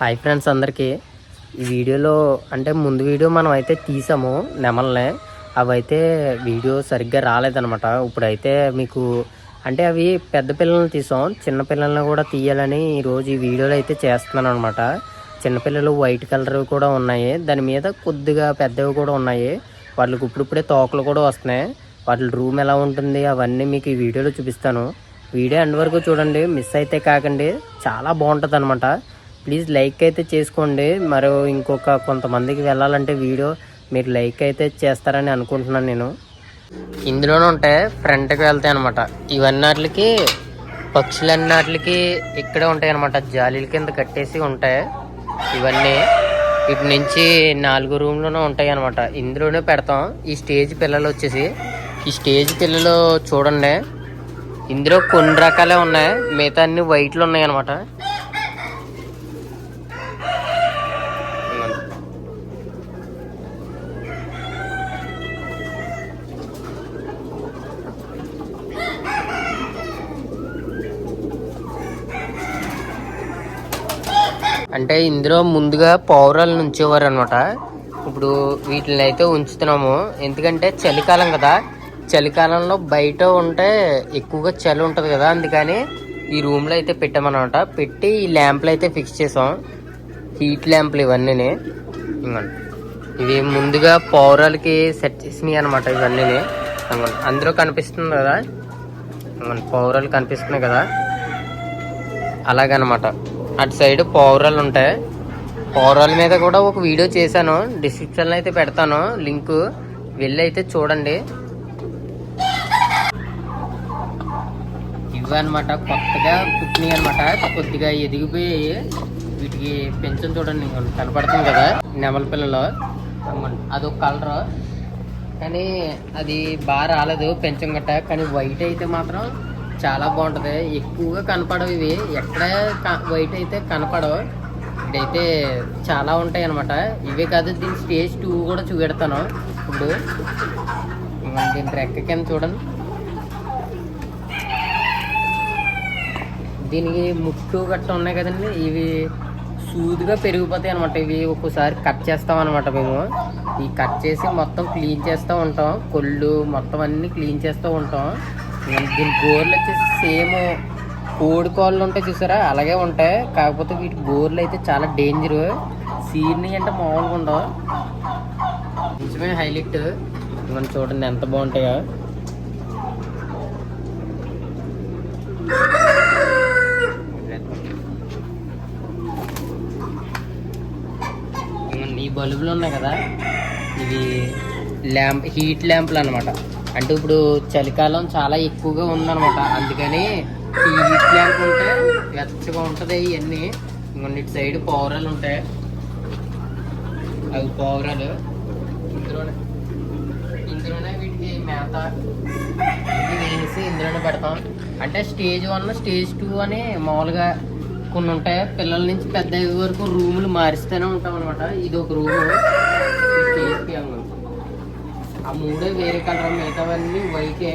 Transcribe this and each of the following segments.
Hi friends అందరికీ. ఈ వీడియోలో అంటే ముందు వీడియో మనం అయితే తీసాము నెమల్ని. అవైతే వీడియో సరిగ్గా రాలేదనమాట ఇప్పుడైతే మీకు అంటే అవి పెద్ద పిల్లల్ని తీసాం. చిన్న పిల్లల్ని కూడా తీయాలని ఈరోజు ఈ వీడియోలో అయితే చేస్తున్నాను అనమాట చిన్నపిల్లలు వైట్ కలర్ కూడా ఉన్నాయి. దాని మీద కొద్దిగా పెద్దవి కూడా ఉన్నాయి. వాళ్ళకి ఇప్పుడిప్పుడే తోకలు కూడా వస్తున్నాయి. వాటి రూమ్ ఎలా ఉంటుంది అవన్నీ మీకు ఈ వీడియోలో చూపిస్తాను. వీడియో ఎండ్ వరకు చూడండి. మిస్ అయితే కాకండి. చాలా బాగుంటుంది అనమాట ప్లీజ్ లైక్ అయితే చేసుకోండి. మరో ఇంకొక కొంతమందికి వెళ్ళాలంటే వీడియో మీరు లైక్ అయితే చేస్తారని అనుకుంటున్నాను నేను. ఇందులోనే ఉంటాయి ఫ్రంట్కి వెళ్తాయి అనమాట ఇవన్నీటికి పక్షులన్నిటికి ఇక్కడే ఉంటాయి అనమాట జాలీల కింద కట్టేసి ఉంటాయి. ఇవన్నీ ఇటు నుంచి నాలుగు రూమ్లోనే ఉంటాయి అనమాట ఇందులోనే పెడతాం. ఈ స్టేజ్ పిల్లలు వచ్చేసి. ఈ స్టేజ్ పిల్లలు చూడండి. ఇందులో కొన్ని రకాలే ఉన్నాయి. మిగతా అన్ని వైట్లు ఉన్నాయి అనమాట అంటే ఇందులో ముందుగా పౌరాలు ఉంచేవారు అనమాట ఇప్పుడు వీటిని అయితే ఉంచుతున్నాము. ఎందుకంటే చలికాలం కదా. చలికాలంలో బయట ఉంటే ఎక్కువగా చలి ఉంటుంది కదా. అందుకని ఈ రూమ్లో అయితే పెట్టామన్నమాట. పెట్టి ఈ ల్యాంప్లు అయితే ఫిక్స్ చేసాం. హీట్ ల్యాంప్లు ఇవన్నీ ఇవి ముందుగా పౌరాలకి సెట్ చేసినాయి అనమాట ఇవన్నీ అందులో కనిపిస్తుంది కదా. పౌరాలు కనిపిస్తున్నాయి కదా. అలాగనమాట. అటు సైడ్ పావురాలు ఉంటాయి. పౌరాల మీద కూడా ఒక వీడియో చేశాను. డిస్క్రిప్షన్లో అయితే పెడతాను. లింక్ వెళ్ళి అయితే చూడండి. ఇవి అనమాట కొత్తగా పుట్టినాయి అనమాట కొద్దిగా ఎదిగిపోయి వీటికి పెంచం చూడండి. కనపడుతుంది కదా. నెమల పిల్లలు. ఇదిగోండి, అదొక కలరు కానీ అది బాగా రాలేదు. పెంచం గట్ట. కానీ వైట్ అయితే మాత్రం చాలా బాగుంటది. ఎక్కువగా కనపడవు ఇవి. ఎక్కడ వైట్ అయితే కనపడవు. ఇక్కడైతే చాలా ఉంటాయి అనమాట ఇవే కాదు దీని స్టేజ్ టూ కూడా చూపెడతాను. ఇప్పుడు దీని రెక్క కింద చూడండి. దీనికి ముట్టు గట్ట ఉన్నాయి కదండి. ఇవి సూదుగా పెరిగిపోతాయి అనమాట ఇవి ఒక్కోసారి కట్ చేస్తాం అనమాట మేము. ఈ కట్ చేసి మొత్తం క్లీన్ చేస్తూ ఉంటాం. కొళ్ళు మొత్తం అన్నీ క్లీన్ చేస్తూ ఉంటాం. దీని గోర్లు వచ్చేసి సేమ్ కోడి కాళ్ళు ఉంటాయి చూసారా? అలాగే ఉంటాయి. కాకపోతే వీటి గోర్లు అయితే చాలా డేంజర్ సీర్ని అంటే మామూలుగా ఉండవు. నిజమే హైలైట్ మనం చూడండి ఎంత బాగుంటాయో. ఈ బల్బులు ఉన్నాయి కదా. ఇవి ల్యాంప్ హీట్ ల్యాంపులు అనమాట అంటే ఇప్పుడు చలికాలం చాలా ఎక్కువగా ఉందన్నమాట. అందుకని ఈ హీట్ ల్యాంప్ ఉంటే వెచ్చగా ఉంటుంది ఇవన్నీ. ఇంకొన్ని ఇటు సైడ్ పావురాలు ఉంటాయి. అవి పావురాలు. ఇందులోనే ఇందులోనే వీటికి మేత. వేసి ఇందులోనే పెడతాం. అంటే స్టేజ్ వన్ స్టేజ్ టూ అని మామూలుగా కొన్ని ఉంటాయి. పిల్లల నుంచి పెద్ద వరకు రూములు మారుస్తూనే ఉంటాం అనమాట ఇది ఒక రూము. స్టేజ్కి ఆ మూడే వేరే కలర్ మిగతావన్నీ వైకే.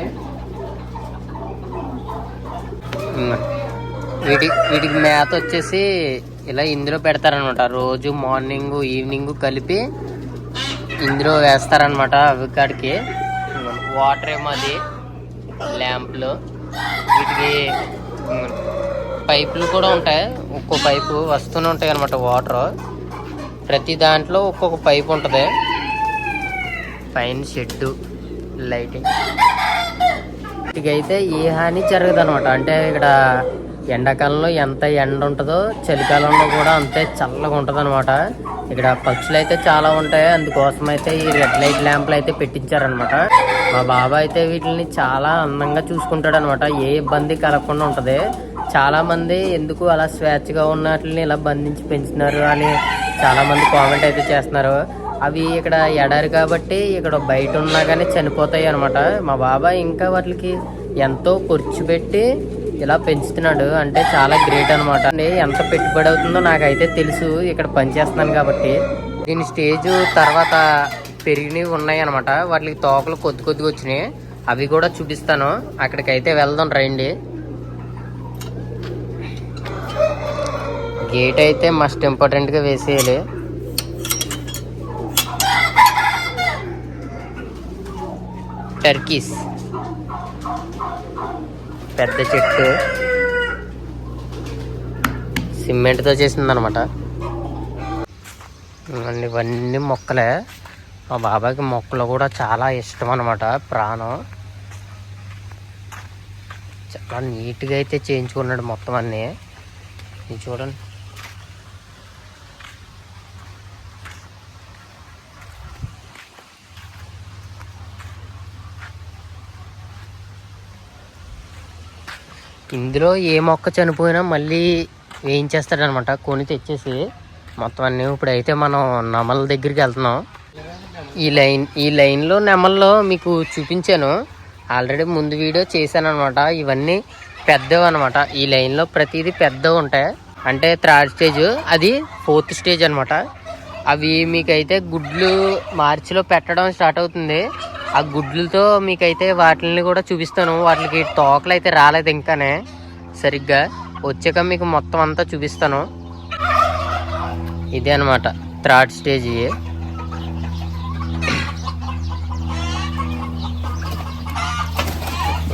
వీటి వీటికి మేత వచ్చేసి ఇలా ఇందులో పెడతారనమాట రోజు మార్నింగ్ ఈవినింగ్ కలిపి ఇందులో వేస్తారనమాట అవి కాడికి. వాటర్ ఏమో అది ల్యాంప్లు. వీటికి పైపులు కూడా ఉంటాయి. ఒక్కో పైపు వస్తూనే ఉంటాయి అనమాట వాటర్. ప్రతి దాంట్లో ఒక్కొక్క పైపు ఉంటుంది. పైన షెడ్డు లైటింగ్. ఇకైతే ఏ హాని జరగదు అనమాట అంటే ఇక్కడ ఎండాకాలంలో ఎంత ఎండ ఉంటుందో చలికాలంలో కూడా అంతే చల్లగా ఉంటుంది అనమాట ఇక్కడ పక్షులు అయితే చాలా ఉంటాయి. అందుకోసం అయితే ఈ రెడ్ లైట్ ల్యాంప్లు అయితే పెట్టించారనమాట. మా బాబా అయితే వీటిని చాలా అందంగా చూసుకుంటాడు అనమాట ఏ ఇబ్బంది కలగకుండా ఉంటుంది. చాలామంది ఎందుకు అలా స్వేచ్ఛగా ఉన్నట్లని ఇలా బంధించి పెంచినారు అని చాలామంది కామెంట్ అయితే చేస్తున్నారు. అవి ఇక్కడ ఎడారి కాబట్టి ఇక్కడ బయట ఉన్నా కానీ చనిపోతాయి అనమాట మా బాబాయ్ ఇంకా వాటికి ఎంతో ఖర్చు పెట్టి ఇలా పెంచుతున్నాడు. అంటే చాలా గ్రేట్ అనమాట ఎంత పెట్టుబడి అవుతుందో నాకైతే తెలుసు. ఇక్కడ పనిచేస్తున్నాను కాబట్టి. దీని స్టేజ్ తర్వాత పెరిగినవి ఉన్నాయి అనమాట వాటికి తోకలు కొద్ది కొద్దిగా వచ్చినాయి. అవి కూడా చూపిస్తాను. అక్కడికైతే వెళ్దాం రండి. గేట్ అయితే మస్ట్ ఇంపార్టెంట్గా వేసేయాలి. టర్కీస్. పెద్ద చెట్టు. సిమెంట్తో చేసిందనమాట ఇవన్నీ మొక్కలే. మా బాబాయ్కి మొక్కలు కూడా చాలా ఇష్టం అనమాట ప్రాణం. చాలా నీట్గా అయితే చేయించుకున్నాడు మొత్తం అన్నీ. ఇది చూడండి. ఇందులో ఏ మొక్క చనిపోయినా మళ్ళీ వేయించేస్తాడనమాట. కొని తెచ్చేసి మొత్తం అన్నీ ఇప్పుడైతే మనం నమల దగ్గరికి వెళ్తున్నాం. ఈ లైన్ ఈ లైన్లో నెమల్లో మీకు చూపించాను. ఆల్రెడీ ముందు వీడియో చేశాను అనమాట ఇవన్నీ పెద్దవి అనమాట. ఈ లైన్లో ప్రతిదీ పెద్దవి ఉంటాయి. అంటే థర్డ్ స్టేజ్ అది ఫోర్త్ స్టేజ్ అనమాట. అవి మీకైతే గుడ్లు మార్చిలో పెట్టడం స్టార్ట్ అవుతుంది. ఆ గుడ్లతో మీకైతే వాటిని కూడా చూపిస్తాను. వాటికి తోకలు అయితే రాలేదు ఇంకానే. సరిగ్గా వచ్చాక మీకు మొత్తం అంతా చూపిస్తాను. ఇదే అనమాట థర్డ్ స్టేజ్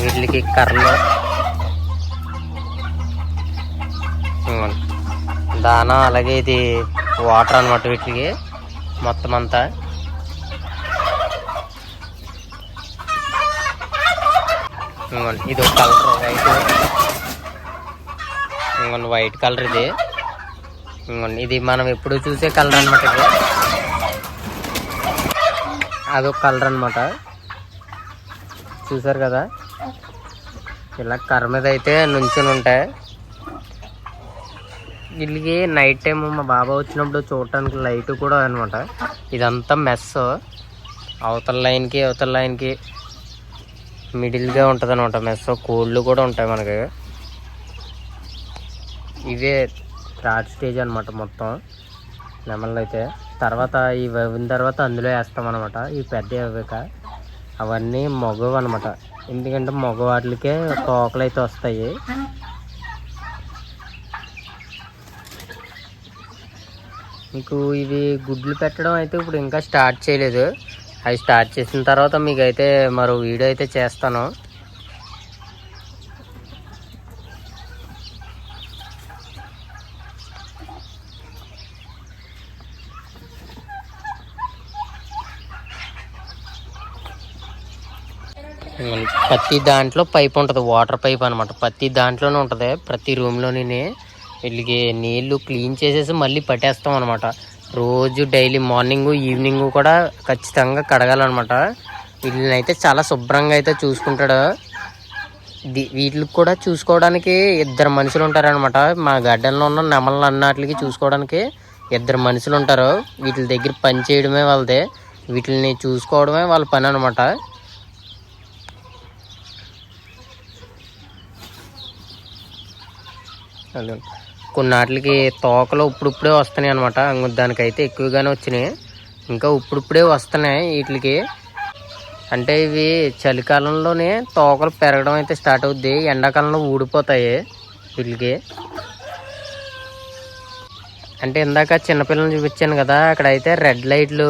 వీటికి కర్రలు దానా అలాగే ఇది వాటర్ అనమాట వీటికి. మొత్తం అంతా. ఇదిగోండి. ఇది ఒక కలర్ వైట్. ఇంకొన్ని వైట్ కలర్ ఇది. ఇంకొన్ని ఇది మనం ఎప్పుడు చూసే కలర్ అనమాట ఇది. అదొక కలర్ అనమాట చూసారు కదా? ఇలా కర్ర మీద అయితే నుంచుని ఉంటాయి వీళ్ళకి నైట్ టైం మా బాబా వచ్చినప్పుడు చూడటానికి లైట్ కూడా అనమాట ఇదంతా మెస్ అవతల లైన్కి అవతల లైన్కి మిడిల్గా ఉంటుంది అనమాట మెస్ కోళ్ళు కూడా ఉంటాయి మనకి. ఇవే థర్డ్ స్టేజ్ అనమాట మొత్తం. నెమళ్ళు అయితే. తర్వాత ఇవి అయిన తర్వాత అందులో వేస్తామన్నమాట. ఈ పెద్ద ఇవ్వక అవన్నీ మగవు అనమాట ఎందుకంటే మగవాటికే కోకలు అయితే వస్తాయి. మీకు ఇవి గుడ్లు పెట్టడం అయితే ఇప్పుడు ఇంకా స్టార్ట్ చేయలేదు. అవి స్టార్ట్ చేసిన తర్వాత మీకు అయితే మరో వీడియో అయితే చేస్తాను. ప్రతి దాంట్లో పైప్ ఉంటుంది వాటర్ పైప్ అనమాట ప్రతి దాంట్లోనే ఉంటుంది ప్రతి రూమ్లోనే వీళ్ళకి నీళ్ళు క్లీన్ చేసేసి మళ్ళీ పట్టేస్తాం అనమాట రోజు డైలీ మార్నింగ్ ఈవినింగ్ కూడా ఖచ్చితంగా కడగాలన్నమాట. వీళ్ళని అయితే చాలా శుభ్రంగా అయితే చూసుకుంటాడు. వీటికి కూడా చూసుకోవడానికి ఇద్దరు మనుషులు ఉంటారనమాట మా గార్డెన్లో ఉన్న నెమలు అన్నట్లకి చూసుకోవడానికి ఇద్దరు మనుషులు ఉంటారు. వీటి దగ్గర పని చేయడమే వాళ్ళదే. వీటిని చూసుకోవడమే వాళ్ళ పని అనమాట అదే కొన్నాటికి తోకలు ఇప్పుడిప్పుడే వస్తున్నాయి అనమాట దానికైతే ఎక్కువగానే వచ్చినాయి. ఇంకా ఇప్పుడిప్పుడే వస్తున్నాయి వీటికి. అంటే ఇవి చలికాలంలోనే తోకలు పెరగడం అయితే స్టార్ట్ అవుద్ది. ఎండాకాలంలో ఊడిపోతాయి వీటికి. అంటే ఇందాక చిన్నపిల్లలు చూపించాను కదా అక్కడ అయితే రెడ్ లైట్లు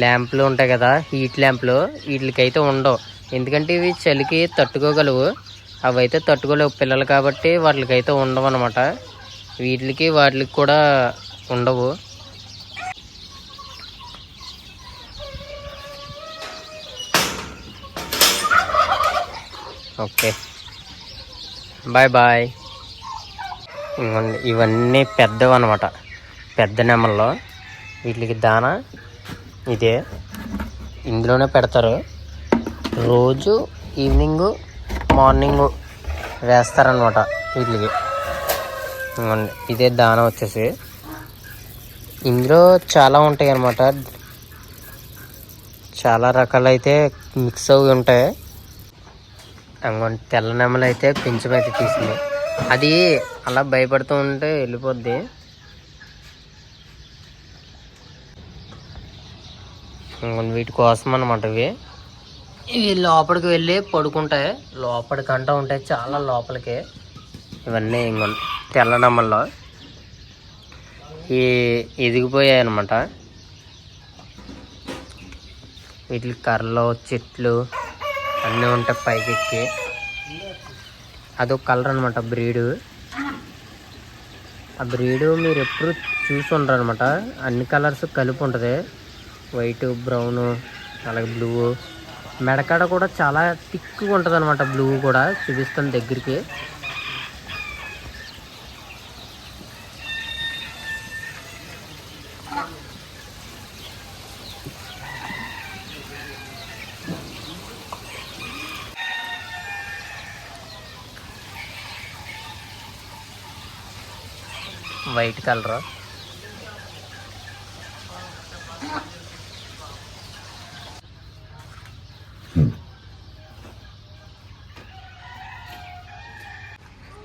ల్యాంపులు ఉంటాయి కదా హీట్ ల్యాంపులు వీటికైతే ఉండవు. ఎందుకంటే ఇవి చలికి తట్టుకోగలవు. అవి అయితే తట్టుకోలేవు పిల్లలు కాబట్టి వాటికైతే ఉండవు అనమాట వీటికి వాటికి కూడా ఉండవు. ఓకే. Bye bye. ఇవ్వండి ఇవన్నీ పెద్దవి అనమాట పెద్ద నెమల్లో వీటికి దానా ఇదే. ఇందులోనే పెడతారు. రోజు ఈవినింగు మార్నింగ్ వేస్తారనమాట వీటికి. ఇదే దాన వచ్చేసి. ఇందులో చాలా ఉంటాయి అన్నమాట. చాలా రకాలైతే మిక్స్ అవి ఉంటాయి. తెల్ల నెమలు అయితే పెంచమైతే తీసింది. అది అలా భయపడుతూ ఉంటే వెళ్ళిపోద్ది. వీటి కోసం అనమాట ఇవి. ఇవి లోపలికి వెళ్ళి పడుకుంటాయి. లోపలికి అంటూ ఉంటాయి చాలా లోపలికి. ఇవన్నీ ఇంకొన్ని తెల్ల నెమల్లో ఈ ఎదిగిపోయాయి అనమాట వీటికి కర్రలు చెట్లు అన్నీ ఉంటాయి పైకి అదొక కలర్ అనమాట బ్రీడు. ఆ బ్రీడు మీరు ఎప్పుడు చూసి ఉండరు అనమాట అన్ని కలర్స్ కలిపి ఉంటుంది. వైట్ బ్రౌన్ అలాగే బ్లూ. మెడకాడ కూడా చాలా థిక్గా ఉంటుంది అనమాట బ్లూ కూడా చూపిస్తాను దగ్గరికి. White colour.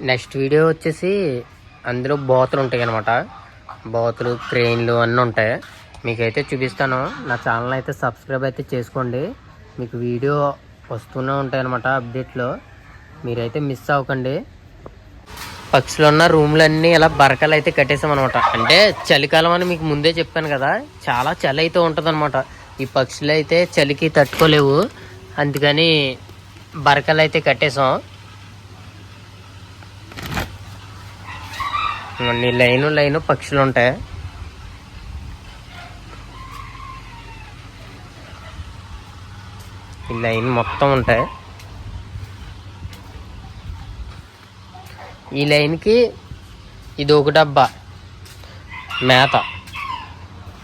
నెక్స్ట్ వీడియో వచ్చేసి అందులో బోతులు ఉంటాయి అనమాట బోతులు క్రెయిన్లు అన్నీ ఉంటాయి. మీకైతే చూపిస్తాను. నా ఛానల్ అయితే సబ్స్క్రైబ్ అయితే చేసుకోండి. మీకు వీడియో వస్తూనే ఉంటాయి అనమాట అప్డేట్లో మీరైతే మిస్ అవ్వకండి. పక్షులు ఉన్న రూమ్లన్నీ ఇలా బరకలు అయితే కట్టేసామన్నమాట. అంటే చలికాలం అని మీకు ముందే చెప్పాను కదా చాలా చలి అయితే ఉంటుందన్నమాట. ఈ పక్షులు అయితే చలికి తట్టుకోలేవు. అందుకని బరకలు అయితే కట్టేసాం. అన్ని లైను లైను పక్షులు ఉంటాయి ఈ లైన్ మొత్తం ఉంటాయి. ఈ లైన్కి ఇది ఒక డబ్బా. మేత.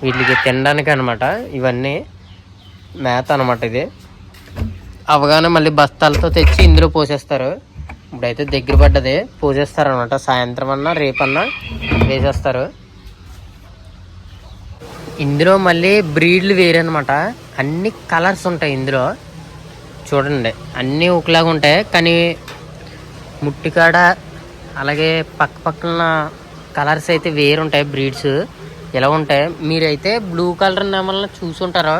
వీటికి తినడానికి అనమాట ఇవన్నీ. మేత అనమాట ఇది. అవగానే మళ్ళీ బస్తాలతో తెచ్చి ఇందులో పోసేస్తారు. ఇప్పుడైతే దగ్గర పడ్డది. పోసేస్తారనమాట. సాయంత్రం అన్నా రేపన్నా వేసేస్తారు. ఇందులో మళ్ళీ బ్రీడ్లు వేరే అనమాట అన్ని కలర్స్ ఉంటాయి ఇందులో. చూడండి. అన్నీ ఒకలాగా ఉంటాయి కానీ ముట్టికాడ అలాగే పక్క పక్కన కలర్స్ అయితే వేరు ఉంటాయి బ్రీడ్స్. ఎలా ఉంటాయి? మీరైతే బ్లూ కలర్ నెమలను చూసుంటారు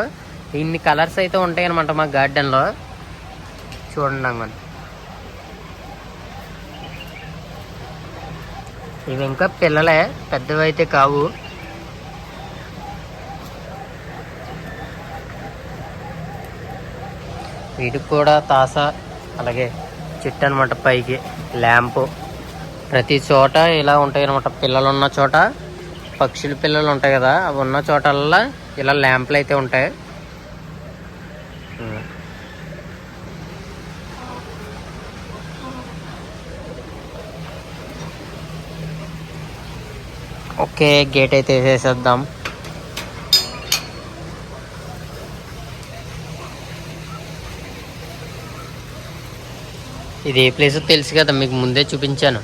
ఇన్ని కలర్స్ అయితే ఉంటాయి అనమాట మా గార్డెన్లో. చూడండి అన్నమాట ఇవి ఇంకా పిల్లలే పెద్దవి అయితే కావు. వీటికి కూడా తాస అలాగే చెట్టు అనమాట పైకి ల్యాంపు. ప్రతి చోట ఇలా ఉంటాయి అనమాట పిల్లలు ఉన్న చోట పక్షుల పిల్లలు ఉంటాయి కదా అవి ఉన్న చోటల్లా ఇలా ల్యాంపులు అయితే ఉంటాయి. ఓకే గేట్ అయితే వేసేసేద్దాం ఇది ఏ ప్లేస్ తెలుసు కదా మీకు ముందే చూపించాను.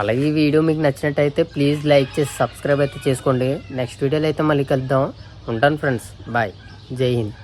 అలాగే ఈ వీడియో మీకు నచ్చినట్టయితే ప్లీజ్ లైక్ చేసి సబ్స్క్రైబ్ అయితే చేసుకోండి. నెక్స్ట్ వీడియోలో అయితే మళ్ళీ కలుద్దాం. ఉంటాను ఫ్రెండ్స్. బాయ్. జై హింద్.